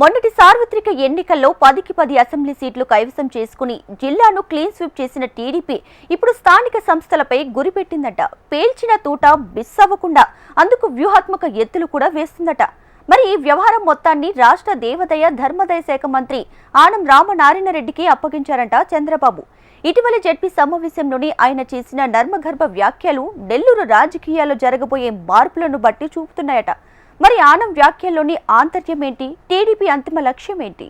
మొన్నటి సార్వత్రిక ఎన్నికల్లో పదికి పది అసెంబ్లీ సీట్లు కైవసం చేసుకుని జిల్లాను క్లీన్ స్వీప్ చేసిన టీడీపీ ఇప్పుడు స్థానిక సంస్థలపై గురిపెట్టిందట. పేల్చిన తూట మిస్ అవ్వకుండా అందుకు వ్యూహాత్మక ఎత్తులు కూడా వేస్తుందట. మరి ఈ వ్యవహారం మొత్తాన్ని రాష్ట్ర దేవదయ ధర్మదయ శాఖ మంత్రి ఆనం రామనారాయణరెడ్డికి అప్పగించారంట చంద్రబాబు. ఇటీవల జడ్పీ సమావేశంలోని ఆయన చేసిన నర్మగర్భ వ్యాఖ్యలు నెల్లూరు రాజకీయాల్లో జరగబోయే మార్పులను బట్టి చూపుతున్నాయట. మరి ఆనం వ్యాఖ్యల్లోని ఆంతర్యం ఏంటి? టీడీపీ అంతిమ లక్ష్యం ఏంటి?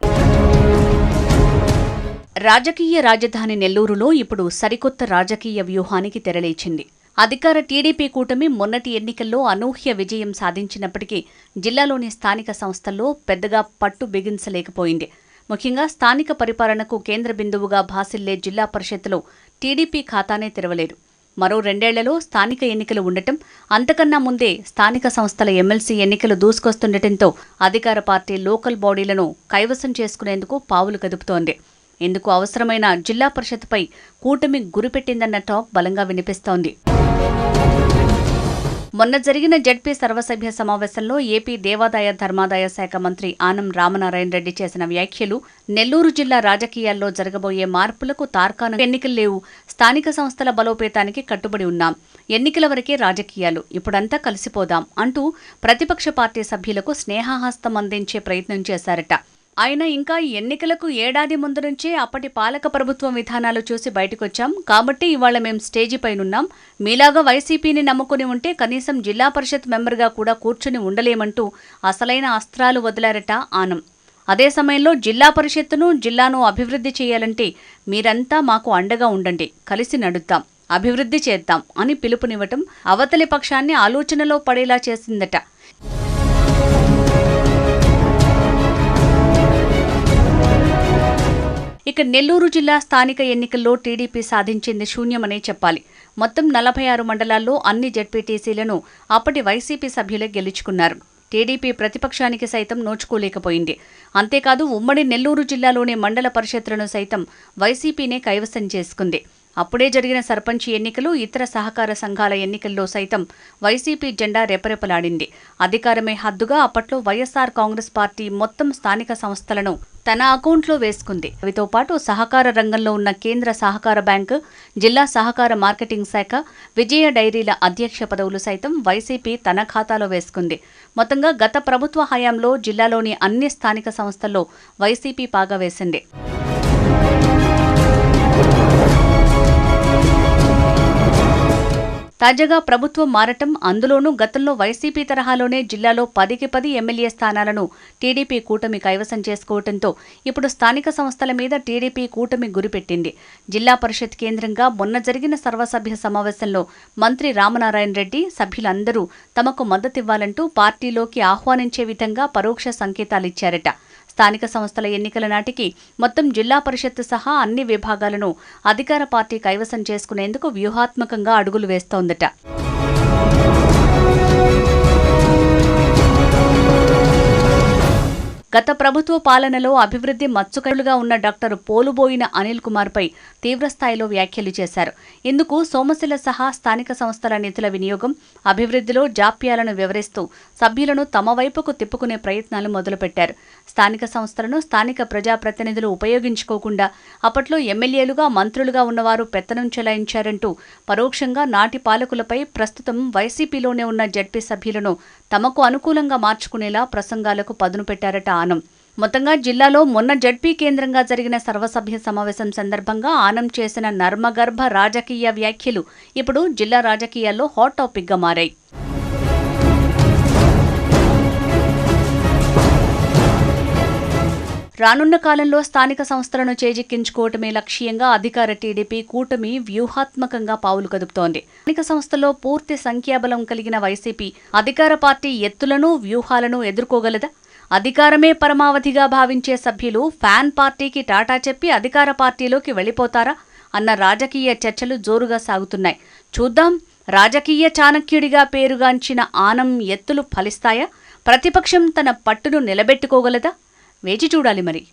రాజకీయ రాజధాని నెల్లూరులో ఇప్పుడు సరికొత్త రాజకీయ వ్యూహానికి తెరలేచింది. అధికార టీడీపీ కూటమి మొన్నటి ఎన్నికల్లో అనూహ్య విజయం సాధించినప్పటికీ జిల్లాలోని స్థానిక సంస్థల్లో పెద్దగా పట్టు బిగించలేకపోయింది. ముఖ్యంగా స్థానిక పరిపాలనకు కేంద్ర బిందువుగా భాసిల్లే జిల్లా పరిషత్తులో టీడీపీ ఖాతానే తెరవలేదు. మరో రెండేళ్ళలో స్థానిక ఎన్నికలు ఉండటం అంతకన్నా ముందే స్థానిక సంస్థల ఎమ్మెల్సీ ఎన్నికలు దూసుకొస్తుండటంతో అధికార పార్టీ లోకల్ బాడీలను కైవసం చేసుకునేందుకు పావులు కదుపుతోంది. ఇందుకు అవసరమైన జిల్లా పరిషత్పై కూటమి గురిపెట్టిందన్న టాక్ బలంగా వినిపిస్తోంది. మొన్న జరిగిన జడ్పీ సర్వసభ్య సమావేశంలో ఏపీ దేవాదాయ ధర్మాదాయ శాఖ మంత్రి ఆనం రామనారాయణ రెడ్డి చేసిన వ్యాఖ్యలు నెల్లూరు జిల్లా రాజకీయాల్లో జరగబోయే మార్పులకు తార్కాను ఎన్నికలు లేవు. స్థానిక సంస్థల బలోపేతానికి కట్టుబడి ఉన్నాం. ఎన్నికల వరకే రాజకీయాలు. ఇప్పుడంతా కలిసిపోదాం అంటూ ప్రతిపక్ష పార్టీ సభ్యులకు స్నేహహస్తం అందించే ప్రయత్నం చేశారట. ఆయన ఇంకా ఎన్నికలకు ఏడాది ముందు నుంచే అప్పటి పాలక ప్రభుత్వం విధానాలు చూసి బయటకొచ్చాం. కాబట్టి ఇవాళ మేం స్టేజి పైనున్నాం. మీలాగా వైసీపీని నమ్ముకుని ఉంటే కనీసం జిల్లా పరిషత్ మెంబర్గా కూడా కూర్చుని ఉండలేమంటూ అసలైన అస్త్రాలు వదిలారట ఆనం. అదే సమయంలో జిల్లా పరిషత్తును జిల్లాను అభివృద్ధి చేయాలంటే మీరంతా మాకు అండగా ఉండండి. కలిసి నడుద్దాం. అభివృద్ధి చేద్దాం అని పిలుపునివ్వటం అవతలి పక్షాన్ని ఆలోచనలో పడేలా చేసిందట. ఇక నెల్లూరు జిల్లా స్థానిక ఎన్నికల్లో టీడీపీ సాధించింది శూన్యమనే చెప్పాలి. మొత్తం నలభై ఆరు మండలాల్లో అన్ని జడ్పీటీసీలను అప్పటి వైసీపీ సభ్యులే గెలుచుకున్నారు. టీడీపీ ప్రతిపక్షానికి సైతం నోచుకోలేకపోయింది. అంతేకాదు ఉమ్మడి నెల్లూరు జిల్లాలోని మండల పరిషత్లను సైతం వైసీపీనే కైవసం చేసుకుంది. అప్పుడే జరిగిన సర్పంచ్ ఎన్నికలు ఇతర సహకార సంఘాల ఎన్నికల్లో సైతం వైసీపీ జెండా రెపరెపలాడింది. అధికారమే హద్దుగా అప్పట్లో వైఎస్సార్ కాంగ్రెస్ పార్టీ మొత్తం స్థానిక సంస్థలను తన అకౌంట్లో వేసుకుంది. వీటితో పాటు సహకార రంగంలో ఉన్న కేంద్ర సహకార బ్యాంకు జిల్లా సహకార మార్కెటింగ్ శాఖ విజయ డైరీల అధ్యక్ష పదవులు సైతం వైసీపీ తన ఖాతాలో వేసుకుంది. మొత్తంగా గత ప్రభుత్వ హయాంలో జిల్లాలోని అన్ని స్థానిక సంస్థల్లో వైసీపీ పాగా వేసింది. తాజాగా ప్రభుత్వం మారటం అందులోనూ గతంలో వైసీపీ తరహాలోనే జిల్లాలో పదికి పది ఎమ్మెల్యే స్థానాలను టీడీపీ కూటమి కైవసం చేసుకోవడంతో ఇప్పుడు స్థానిక సంస్థల మీద టీడీపీ కూటమి గురిపెట్టింది. జిల్లా పరిషత్ కేంద్రంగా మొన్న జరిగిన సర్వసభ్య సమావేశంలో మంత్రి రామనారాయణ రెడ్డి సభ్యులందరూ తమకు మద్దతివ్వాలంటూ పార్టీలోకి ఆహ్వానించే విధంగా పరోక్ష సంకేతాలిచ్చారట. స్థానిక సంస్థల ఎన్నికల నాటికి మొత్తం జిల్లా పరిషత్ సహా అన్ని విభాగాలను అధికార పార్టీ కైవసం చేసుకునేందుకు వ్యూహాత్మకంగా అడుగులు వేస్తోందట. గత ప్రభుత్వ పాలనలో అభివృద్ధి మత్సుకరులుగా ఉన్న డాక్టర్ పోలుబోయిన అనిల్ కుమార్పై తీవ్రస్థాయిలో వ్యాఖ్యలు చేశారు. ఇందుకు సోమశిల సహా స్థానిక సంస్థల నిధుల వినియోగం అభివృద్ధిలో జాప్యాలను వివరిస్తూ సభ్యులను తమ వైపుకు తిప్పుకునే ప్రయత్నాలు మొదలుపెట్టారు. స్థానిక సంస్థలను స్థానిక ప్రజాప్రతినిధులు ఉపయోగించుకోకుండా అప్పట్లో ఎమ్మెల్యేలుగా మంత్రులుగా ఉన్నవారు పెత్తనం చెలాయించారంటూ పరోక్షంగా నాటి పాలకులపై ప్రస్తుతం వైసీపీలోనే ఉన్న జడ్పీ సభ్యులను తమకు అనుకూలంగా మార్చుకునేలా ప్రసంగాలకు పదును పెట్టారట ఆనం మొత్తంగా జిల్లాలో మొన్న జడ్పీ కేంద్రంగా జరిగిన సర్వసభ్య సమావేశం సందర్భంగా ఆనం చేసిన నర్మగర్భ రాజకీయ వ్యాఖ్యలు ఇప్పుడు జిల్లా రాజకీయాల్లో హాట్ టాపిక్గా మారాయి. రానున్న కాలంలో స్థానిక సంస్థలను చేజిక్కించుకోవటమే లక్ష్యంగా అధికార టీడీపీ కూటమి వ్యూహాత్మకంగా పావులు కదుపుతోంది. స్థానిక సంస్థలో పూర్తి సంఖ్యాబలం కలిగిన వైసీపీ అధికార పార్టీ ఎత్తులను వ్యూహాలను ఎదుర్కోగలదా? అధికారమే పరమావధిగా భావించే సభ్యులు ఫ్యాన్ పార్టీకి టాటా చెప్పి అధికార పార్టీలోకి వెళ్ళిపోతారా అన్న రాజకీయ చర్చలు జోరుగా సాగుతున్నాయి. చూద్దాం రాజకీయ చాణక్యుడిగా పేరుగాంచిన ఆనం ఎత్తులు ఫలిస్తాయా? ప్రతిపక్షం తన పట్టును నిలబెట్టుకోగలదా? వేచి చూడాలి మరి.